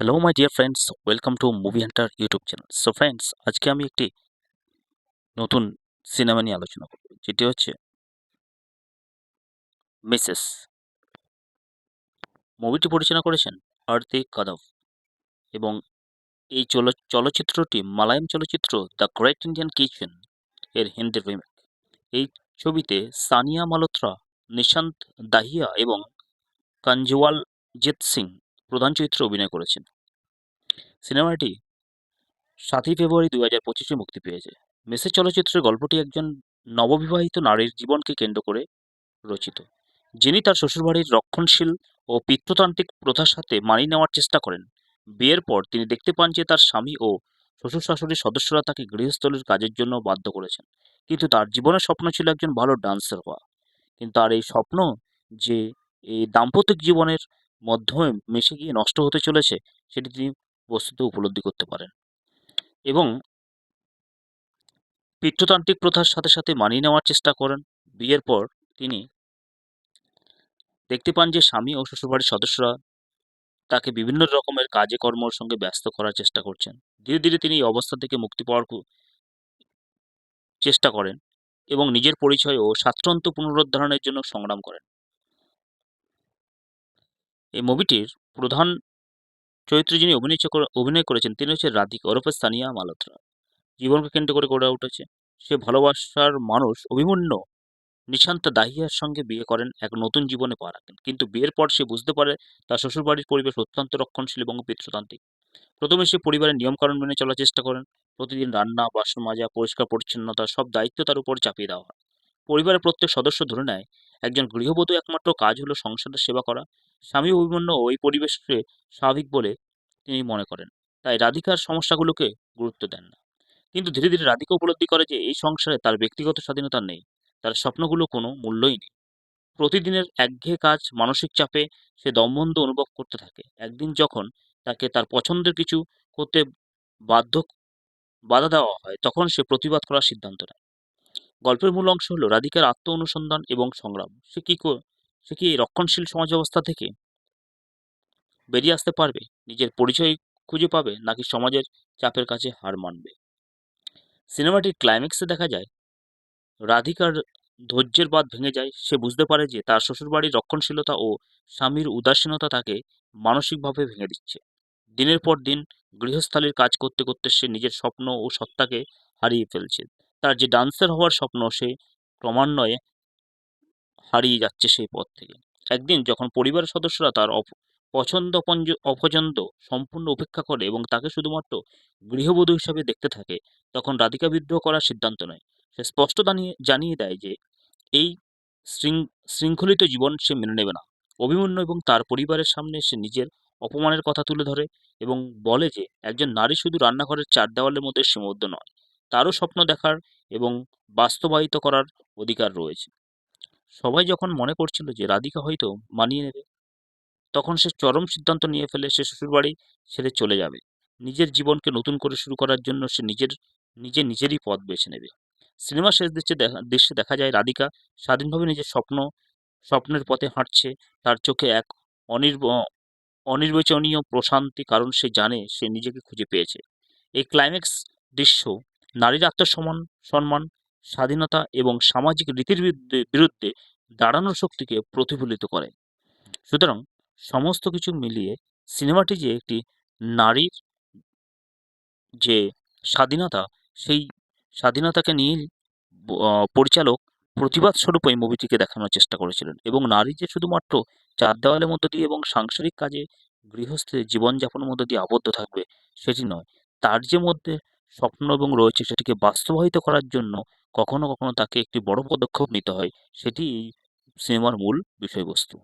Hello my dear friends welcome to movie hunter YouTube channel so friends আজকে আমি একটি নতুন সিনেমা নিয়ে আলোচনা করব, যেটি হচ্ছে মিসেস মুভিটি পরিচালনা করেছেন আরতি কাদভ এবং এই চল, চলচ্চিত্রটি মালায়াম চলচ্চিত্র দ্য গ্রেট ইন্ডিয়ান কিচেন এর হিন্দি রিমেক এই ছবিতে সানিয়া মালোত্রা নিশান্ত দাহিয়া এবং কাঞ্জওয়াল জিৎ সিং প্রধান চরিত্রে অভিনয় করেছেন। সিনেমাটি সাতই ফেব্রুয়ারি দু হাজার পঁচিশে মুক্তি পেয়েছে। মেসেজ চলচ্চিত্রের গল্পটি একজন নববিবাহিত নারীর জীবনকে কেন্দ্র করে রচিত, যিনি তার শ্বশুরবাড়ির রক্ষণশীল ও পিতৃতান্ত্রিক প্রথার সাথে মানিয়ে নেওয়ার চেষ্টা করেন। বিয়ের পর তিনি দেখতে পান যে তার স্বামী ও শ্বশুর শাশুড়ির সদস্যরা তাকে গৃহস্থলীর কাজের জন্য বাধ্য করেছেন। কিন্তু তার জীবনের স্বপ্ন ছিল একজন ভালো ডান্সার হওয়া। কিন্তু তার এই স্বপ্ন যে এই দাম্পত্যিক জীবনের মাধ্যমে মিশে গিয়ে নষ্ট হতে চলেছে, সেটি তিনি বস্তুত উপলব্ধি করতে পারেন। এবং পিতৃতান্ত্রিক প্রথার সাথে সাথে মানিয়ে নেওয়ার চেষ্টা করেন। বিয়ের পর তিনি দেখতে পান যে স্বামী ও শ্বশুরবাড়ির সদস্যরা তাকে বিভিন্ন রকমের কাজে কর্মর সঙ্গে ব্যস্ত করার চেষ্টা করছেন। ধীরে ধীরে তিনি এই অবস্থা থেকে মুক্তি পাওয়ার চেষ্টা করেন এবং নিজের পরিচয় ও স্বাতন্ত্র্য পুনরুদ্ধারণের জন্য সংগ্রাম করেন। এই মুভিটির প্রধান চরিত্রে যিনি অভিনয় অভিনয় করেছেন, তিনি হচ্ছে রাধিকা ওরফে সানিয়া মালোত্রা জীবনকে কেন্দ্র করে গড়ে উঠেছে। সে ভালোবাসার মানুষ, অভিমন্য নিশান্ত দাহিয়ার সঙ্গে বিয়ে করেন, এক নতুন জীবনে পা রাখেন। কিন্তু বিয়ের পর সে বুঝতে পারে তার শ্বশুরবাড়ির পরিবেশ অত্যন্ত রক্ষণশীল এবং পিতৃতান্ত্রিক প্রথমে সে পরিবারের নিয়মকানুন মেনে চলার চেষ্টা করেন। প্রতিদিন রান্না, বাসন মাজা পরিষ্কার পরিচ্ছন্নতা সব দায়িত্ব তার উপর চাপিয়ে দেওয়া হয়। পরিবারের প্রত্যেক সদস্য ধরে নেয় একজন গৃহবধূ একমাত্র কাজ হলো সংসারের সেবা করা। স্বামী অভিমন্য ওই পরিবেশকে স্বাভাবিক বলে তিনি মনে করেন। তাই রাধিকার সমস্যাগুলোকে গুরুত্ব দেন না। কিন্তু ধীরে ধীরে রাধিকা উপলব্ধি করে যে এই সংসারে তার ব্যক্তিগত স্বাধীনতা নেই। তার স্বপ্নগুলো কোনো মূল্যই নেই। প্রতিদিনের একঘেয়ে কাজ, মানসিক চাপে সে দমবন্ধ অনুভব করতে থাকে। একদিন যখন তাকে তার পছন্দের কিছু করতে বাধ্য, বাধা দেওয়া হয়, তখন সে প্রতিবাদ করার সিদ্ধান্ত নেয়। গল্পের মূল অংশ হলো রাধিকার আত্ম অনুসন্ধান এবং সংগ্রাম। সে কি সে কি রক্ষণশীল সমাজ ব্যবস্থা থেকে বেরিয়ে আসতে পারবে? নিজের পরিচয় খুঁজে পাবে নাকি সমাজের চাপের কাছে হার মানবে? সিনেমাটির ক্লাইম্যাক্সে দেখা যায়, রাধিকার ধৈর্যের বাদ ভেঙে যায়। সে বুঝতে পারে যে তার শ্বশুরবাড়ির রক্ষণশীলতা ও স্বামীর উদাসীনতা তাকে মানসিকভাবে ভেঙে দিচ্ছে। দিনের পর দিন গৃহস্থালির কাজ করতে করতে সে নিজের স্বপ্ন ও সত্তাকে হারিয়ে ফেলছে। তার যে ডান্সার হওয়ার স্বপ্ন, সে ক্রমান্বয়ে হারিয়ে যাচ্ছে সেই পথ থেকে। একদিন যখন পরিবারের সদস্যরা তার পছন্দ অপছন্দ সম্পূর্ণ উপেক্ষা করে এবং তাকে শুধুমাত্র গৃহবধূ হিসাবে দেখতে থাকে, তখন রাধিকা বিদ্রোহ করার সিদ্ধান্ত নেয়। সে স্পষ্ট জানিয়ে দেয় যে, এই শৃঙ্খলিত জীবন সে মেনে নেবে না। অভিমন্যু এবং তার পরিবারের সামনে সে নিজের অপমানের কথা তুলে ধরে এবং বলে যে, একজন নারী শুধু রান্নাঘরের চার দেওয়ালের মধ্যে সীমাবদ্ধ নয়। তারও স্বপ্ন দেখার এবং বাস্তবায়িত করার অধিকার রয়েছে। সবাই যখন মনে করছিল যে রাধিকা হয়তো মানিয়ে নেবে, তখন সে চরম সিদ্ধান্ত নিয়ে ফেলে সে শ্বশুরবাড়ি ছেড়ে চলে যাবে। নিজের জীবনকে নতুন করে শুরু করার জন্য সে নিজের, নিজে নিজেরই পথ বেছে নেবে। সিনেমার শেষ দৃশ্যে দেখা দৃশ্যে দেখা যায় রাধিকা স্বাধীনভাবে নিজের স্বপ্ন, স্বপ্নের পথে হাঁটছে। তার চোখে এক অনির্ব, অনির্বচনীয় প্রশান্তি কারণ সে জানে সে নিজেকে খুঁজে পেয়েছে। এই ক্লাইম্যাক্স দৃশ্য নারীর আত্মসম্মান, সম্মান, স্বাধীনতা এবং সামাজিক রীতির বিরুদ্ধে বিরুদ্ধে দাঁড়ানোর শক্তিকে প্রতিফলিত করে। সুতরাং সমস্ত কিছু মিলিয়ে সিনেমাটি যে একটি নারীর যে স্বাধীনতা, সেই স্বাধীনতাকে নিয়ে পরিচালক প্রতিবাদ স্বরূপ এই মুভিটিকে দেখানোর চেষ্টা করেছিলেন এবং নারী যে শুধুমাত্র চার দেওয়ালের মধ্য দিয়ে এবং সাংসারিক কাজে গৃহস্থের জীবনযাপনের মধ্য দিয়ে আবদ্ধ থাকবে, সেটি নয়। তার যে মধ্যে স্বপ্ন এবং রয়েছে সেটিকে বাস্তবায়িত করার জন্য কখনো কখনো তাকে একটি বড় পদক্ষেপ নিতে হয়। সেটি এই সিনেমার মূল বিষয়বস্তু।